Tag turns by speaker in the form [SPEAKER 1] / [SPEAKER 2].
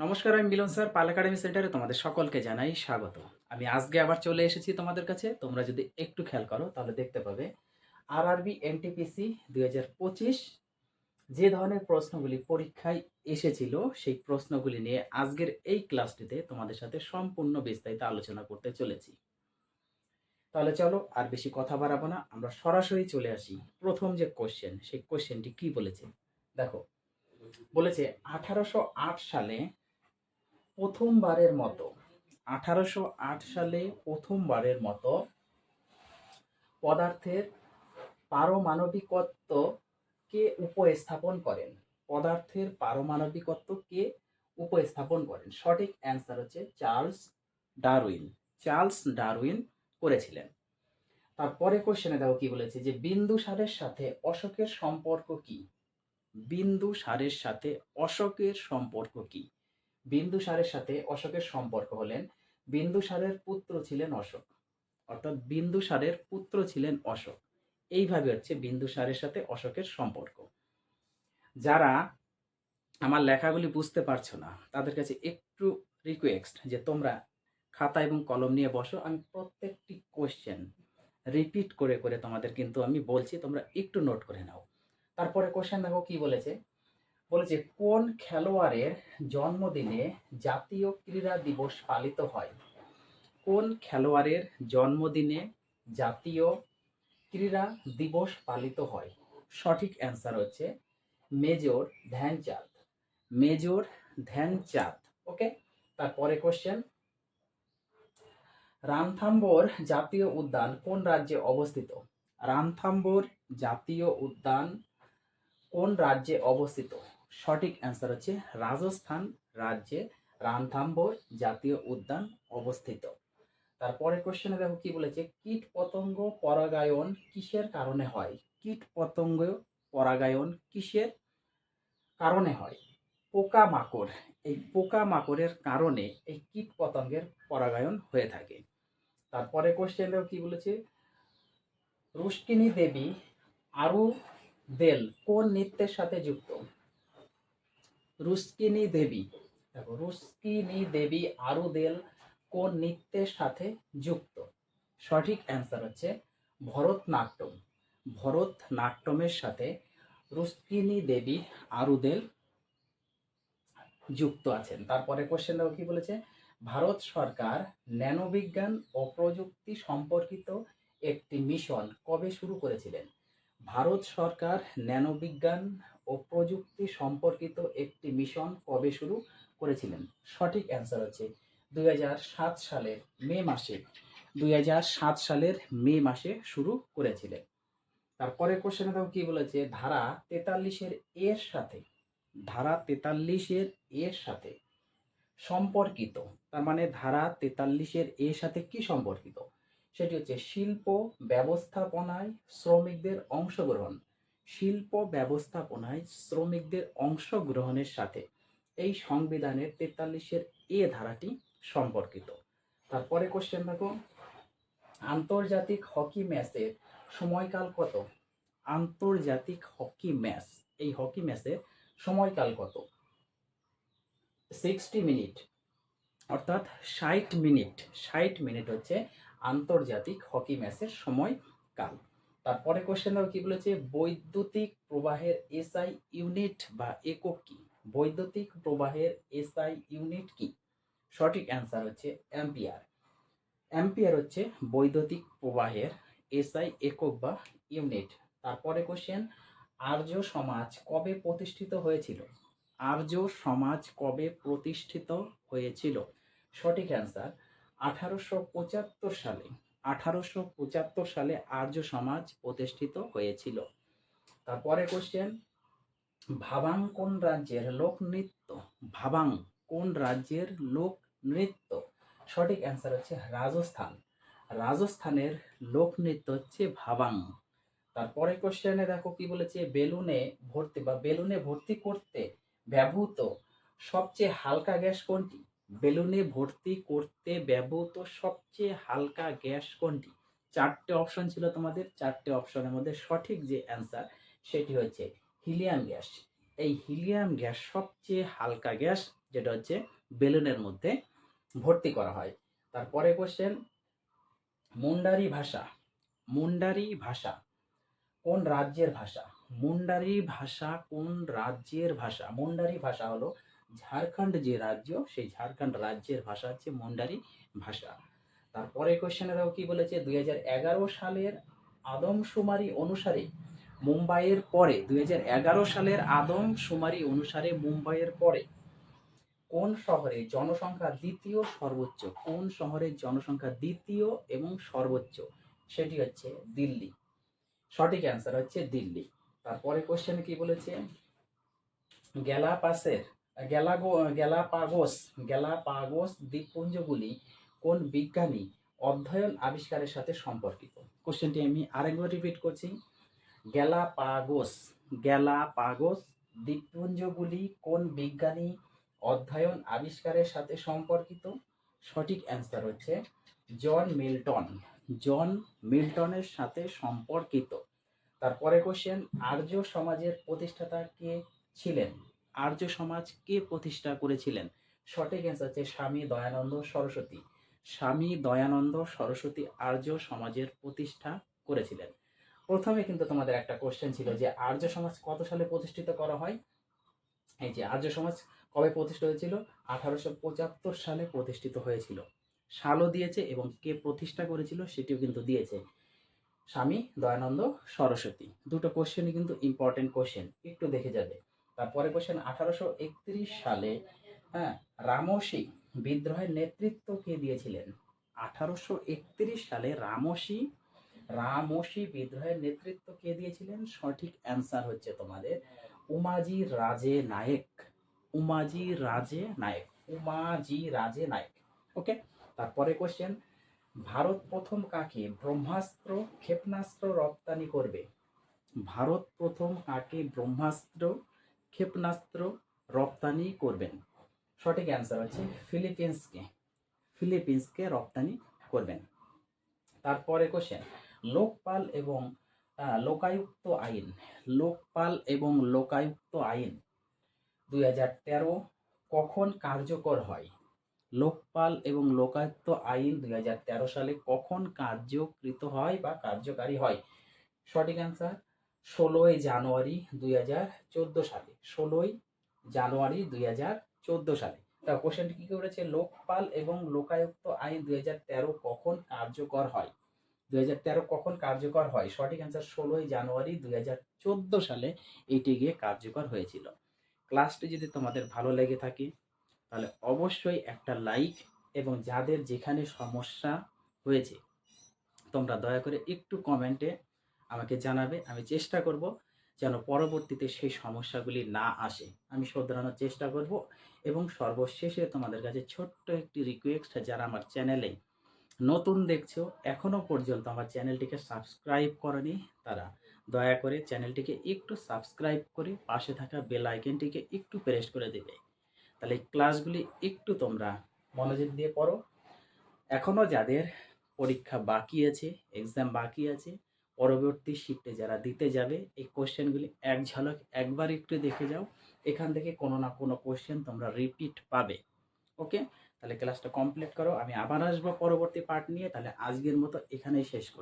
[SPEAKER 1] নমস্কার, আমি মিলন স্যার, পাল একাডেমি সেন্টারে তোমাদের সকলকে জানাই স্বাগত। আমি আজকে আবার চলে এসেছি তোমাদের কাছে। তোমরা যদি একটু খেয়াল করো, তাহলে দেখতে পাবে। আর আরবি এনটিপিসি দুই হাজার পঁচিশ, যে ধরনের প্রশ্নগুলি পরীক্ষায় এসেছিল, সেই প্রশ্নগুলি নিয়ে আজকের এই ক্লাসটিতে তোমাদের সাথে সম্পূর্ণ বিস্তারিত আলোচনা করতে চলেছি। তাহলে চলো, আর বেশি কথা বাড়াবো না। আমরা সরাসরি চলে আসি প্রথম যে কোশ্চেন সেই কোশ্চেনটি কি বলেছে? দেখো, বলেছে, আঠারোশো আট সালে প্রথমবারের মতো, আঠারোশো আট সালে প্রথমবারের মতো পদার্থের পারমাণবিকত্ব কে উপস্থাপন করেন। পদার্থের পারমাণবিকত্ব কে উপস্থাপন করেন। সঠিক অ্যান্সার হচ্ছে চার্লস ডারউইন। চার্লস ডারউইন করেছিলেন। তারপরে কোশ্চেনে দেখো কি বলেছে যে, বিন্দু সারের সাথে অশোকের সম্পর্ক কি? বিন্দু সারের সাথে অশোকের সম্পর্ক কি? বিন্দুসারের সাথে অশোকের সম্পর্ক হলেন। বিন্দুসারের পুত্র ছিলেন অশোক। অর্থাৎ বিন্দুসারের পুত্র ছিলেন অশোক। এইভাবে হচ্ছে বিন্দুসারের সাথে অশোকের সম্পর্ক। যারা আমার লেখাগুলি বুঝতে পারছ না, তাদের কাছে একটু রিকোয়েস্ট যে তোমরা খাতা এবং কলম নিয়ে বসো। আমি প্রত্যেকটি কোশ্চেন রিপিট করে করে তোমাদের কিন্তু আমি বলছি, তোমরা একটু নোট করে নাও। তারপরে কোশ্চেন দেখো কি বলেছে? বলেছে, কোন খেলোয়াড়ের জন্মদিনে জাতীয় ক্রীড়া দিবস পালিত হয়? কোন খেলোয়াড়ের জন্মদিনে জাতীয় ক্রীড়া দিবস পালিত হয়? সঠিক অ্যান্সার হচ্ছে major Dhyanchand. Major Dhyanchand, okay? তারপরে কোশ্চেন। রামথাম্বোর জাতীয় উদ্যান কোন রাজ্যে অবস্থিত? রামথাম্বোর জাতীয় উদ্যান কোন রাজ্যে অবস্থিত? সঠিক অ্যান্সার হচ্ছে রাজস্থান রাজ্যে রানথাম্বোর জাতীয় উদ্যান অবস্থিত। তারপরে কোশ্চেনে দেখো কি বলেছে, কীট পতঙ্গ পরাগায়ন কিসের কারণে হয়? কীট পতঙ্গ পরাগায়ন কিসের কারণে হয়? পোকা মাকড় এই পোকা মাকড়ের কারণে এই কীট পতঙ্গের পরাগায়ন হয়ে থাকে। তারপরে কোশ্চেন দেখো কি বলেছে রুষ্কিনী দেবী আরু দেল কোন নৃত্যের সাথে যুক্ত? রুস্কিনী দেবী। দেখো, রুস্কিনী দেবী আরু দেল কোন নৃত্যের সাথে যুক্ত? সঠিক অ্যান্সার হচ্ছে ভরতনাট্যম। ভরতনাট্যমের সাথে রুস্কিনী দেবী আরুদেল যুক্ত আছেন। তারপরে কোশ্চেন দেখো কি বলেছে? ভারত সরকার ন্যানোবিজ্ঞান ও প্রযুক্তি সম্পর্কিত একটি মিশন কবে শুরু করেছিলেন? ভারত সরকার ন্যানোবিজ্ঞান ও প্রযুক্তি সম্পর্কিত একটি মিশন কবে শুরু করেছিলেন? সঠিক অ্যান্সার হচ্ছে দুই হাজার সাত সালের মে মাসে। দুই হাজার সাত সালের মে মাসে শুরু করেছিলেন তারপরে কোশ্চেনে দেখো কি বলেছে? ধারা তেতাল্লিশের এর সাথে, ধারা তেতাল্লিশের এর সাথে সম্পর্কিত। তার মানে ধারা তেতাল্লিশের এর সাথে কি সম্পর্কিত? সেটি হচ্ছে শিল্প, ব্যবস্থাপনায় শ্রমিকদের অংশগ্রহণ। শিল্প, ব্যবস্থাপনায় শ্রমিকদের অংশগ্রহণের সাথে এই সংবিধানের তেতাল্লিশের এ ধারাটি সম্পর্কিত। তারপরে কোশ্চেন দেখো। আন্তর্জাতিক হকি ম্যাচের সময়কাল কত? আন্তর্জাতিক হকি ম্যাচ, এই হকি ম্যাচের সময়কাল কত? সিক্সটি মিনিট অর্থাৎ ষাট মিনিট ষাট মিনিট হচ্ছে আন্তর্জাতিক হকি ম্যাচের সময়কাল। তারপরে কোশ্চেন দেখো কি বলেছে? বৈদ্যুতিক প্রবাহের এসআই ইউনিট বা একক কি? বৈদ্যুতিক প্রবাহের এসআই ইউনিট কি? সঠিক অ্যান্সার হচ্ছে অ্যাম্পিয়ার অ্যাম্পিয়ার হচ্ছে বৈদ্যুতিক প্রবাহের এসআই একক বা ইউনিট তারপরে কোশ্চেন আর্য সমাজ কবে প্রতিষ্ঠিত হয়েছিল? আর্য সমাজ কবে প্রতিষ্ঠিত হয়েছিল? সঠিক অ্যান্সার আঠারোশো পঁচাত্তর সালে, আঠারোশো পঁচাত্তর সালে আর্য সমাজ প্রতিষ্ঠিত হয়েছিল। তারপরে কোশ্চেন ভাবাং কোন রাজ্যের লোক নৃত্য? ভাবাং কোন রাজ্যের লোক নৃত্য? সঠিক অ্যান্সার হচ্ছে রাজস্থান। রাজস্থানের লোক নৃত্য হচ্ছে ভাবাং। তারপরে কোশ্চেনে দেখো কি বলেছে, বেলুনে ভর্তি বা বেলুনে ভর্তি করতে ব্যবহৃত সবচেয়ে হালকা গ্যাস কোনটি? বেলুনে ভর্তি করতে ব্যবহৃত সবচেয়ে হালকা গ্যাস কোনটি? চারটে অপশন ছিল তোমাদের, চারটে অপশনের মধ্যে সঠিক যে অ্যান্সার সেটি হচ্ছে হিলিয়াম গ্যাস এই হিলিয়াম গ্যাস সবচেয়ে হালকা গ্যাস, যেটা হচ্ছে বেলুনের মধ্যে ভর্তি করা হয়। তারপরে কোশ্চেন মুন্ডারি ভাষা মুন্ডারি ভাষা কোন রাজ্যের ভাষা? মুন্ডারি ভাষা কোন রাজ্যের ভাষা? মুন্ডারি ভাষা হলো ঝাড়খণ্ড যে রাজ্য, সেই ঝাড়খণ্ড রাজ্যের ভাষা হচ্ছে মুন্ডারি ভাষা। তারপরে কোশ্চেনেরাও কি বলেছে, দুই হাজার এগারো সালের আদমশুমারি অনুসারে মুম্বাইয়ের পরে দু হাজার এগারো সালের আদমশুমারি অনুসারে মুম্বাইয়ের পরে কোন শহরে জনসংখ্যা দ্বিতীয় সর্বোচ্চ? কোন শহরের জনসংখ্যা দ্বিতীয় এবং সর্বোচ্চ? সেটি হচ্ছে দিল্লি। সঠিক অ্যান্সার হচ্ছে দিল্লি। তারপরে কোশ্চেনে কি বলেছে? গ্যালাপাসের গ্যালাগো গ্যালাপাগোস গ্যালাপাগোস দ্বীপপুঞ্জগুলি কোন বিজ্ঞানী অধ্যয়ন আবিষ্কারের সাথে সম্পর্কিত? কোশ্চেনটি আমি আরেকবার রিপিট করছি। গ্যালাপাগোস গ্যালাপাগোস দ্বীপপুঞ্জগুলি কোন বিজ্ঞানী অধ্যয়ন আবিষ্কারের সাথে সম্পর্কিত? সঠিক অ্যান্সার হচ্ছে জন মিল্টন। জন মিল্টনের সাথে সম্পর্কিত। তারপরে কোশ্চেন আর্য সমাজের প্রতিষ্ঠাতা কে ছিলেন? আর্য সমাজ কে প্রতিষ্ঠা করেছিলেন। সঠিক অ্যান্সার হচ্ছে স্বামী দয়ানন্দ সরস্বতী। স্বামী দয়ানন্দ সরস্বতী আর্য সমাজের প্রতিষ্ঠা করেছিলেন। প্রথমে কিন্তু তোমাদের একটা কোশ্চেন ছিল যে আর্য সমাজ কত সালে প্রতিষ্ঠিত করা হয়? এই যে আর্য সমাজ কবে প্রতিষ্ঠিত হয়েছিল? আঠারোশো পঁচাত্তর সালে প্রতিষ্ঠিত হয়েছিল। সালও দিয়েছে এবং কে প্রতিষ্ঠা করেছিল সেটিও কিন্তু দিয়েছে। স্বামী দয়ানন্দ সরস্বতী। দুটো কোশ্চেনই কিন্তু ইম্পর্টেন্ট কোশ্চেন একটু দেখে যাবে। তারপরে কোশ্চেন আঠারোশো একত্রিশ সালে হ্যাঁ রামসী বিদ্রোহের নেতৃত্ব কে দিয়েছিলেন? আঠারোশো একত্রিশ সালে রামসী রামসী বিদ্রোহের নেতৃত্ব কে দিয়েছিলেন? সঠিক অ্যান্সার হচ্ছে তোমাদের উমাজি রাজে নায়েক। উমাজি রাজে নায়েক, উমাজি রাজে নায়েক ওকে তারপরে কোশ্চেন ভারত প্রথম কাকে ব্রহ্মাস্ত্র, ক্ষেপণাস্ত্র রপ্তানি করবে? ভারত প্রথম কাকে ব্রহ্মাস্ত্র ক্ষেপণাস্ত্র রপ্তানি করবেন। সঠিক অ্যান্সার হচ্ছে ফিলিপিন্সকে। ফিলিপিন্সকে রপ্তানি করবেন। তারপরে কোশ্চেন লোকপাল এবং লোকায়ুক্ত আইন, লোকপাল এবং লোকায়ুক্ত আইন দুই হাজার তেরো কখন কার্যকর হয়? লোকপাল এবং লোকায়ুক্ত আইন দুই হাজার তেরো সালে কখন কার্যকৃত হয় বা কার্যকারী হয়? সঠিক অ্যান্সার ষোলোই জানুয়ারি দুই হাজার চোদ্দ সালে, ষোলোই জানুয়ারি দুই হাজার চোদ্দ সালে। তা কোশ্চেনটি কি করেছে? লোকপাল এবং লোকায়ুক্ত আইন দুই হাজার তেরো কখন কার্যকর হয়? দুই হাজার তেরো কখন কার্যকর হয়? সঠিক অ্যান্সার ষোলোই জানুয়ারি দুই হাজার চোদ্দ সালে এটি গিয়ে কার্যকর হয়েছিল। ক্লাসটি যদি তোমাদের ভালো লেগে থাকে, তাহলে অবশ্যই একটা লাইক এবং যাদের যেখানে সমস্যা হয়েছে, তোমরা দয়া করে একটু কমেন্টে আমাকে জানাবে, আমি চেষ্টা করব যেন পরবর্তীতে সেই সমস্যাগুলি না আসে। আমি শোধরানোর চেষ্টা করব এবং সর্বশেষে তোমাদের কাছে ছোট্ট একটি রিকোয়েস্ট যারা আমার চ্যানেলে নতুন দেখছ এখনও পর্যন্ত আমার চ্যানেলটিকে সাবস্ক্রাইব করনি তারা দয়া করে চ্যানেলটিকে একটু সাবস্ক্রাইব করে পাশে থাকা বেল আইকনটিকে একটু প্রেস করে দেবে। তাহলে ক্লাসগুলি একটু তোমরা মনোযোগ দিয়ে পড়ো। এখনও যাদের পরীক্ষা বাকি আছে এক্সাম বাকি আছে পরবর্তী শিফটে যারা দিতে যাবে, এই কোশ্চেনগুলি এক ঝলক একবার একটু দেখে যাও। এখান থেকে কোনো না কোনো কোশ্চেন তোমরা রিপিট পাবে। ওকে তাহলে ক্লাসটা কমপ্লিট করো। আমি আবার আসব পরবর্তী পার্ট নিয়ে। তাহলে আজকের মতো এখানেই শেষ করছি।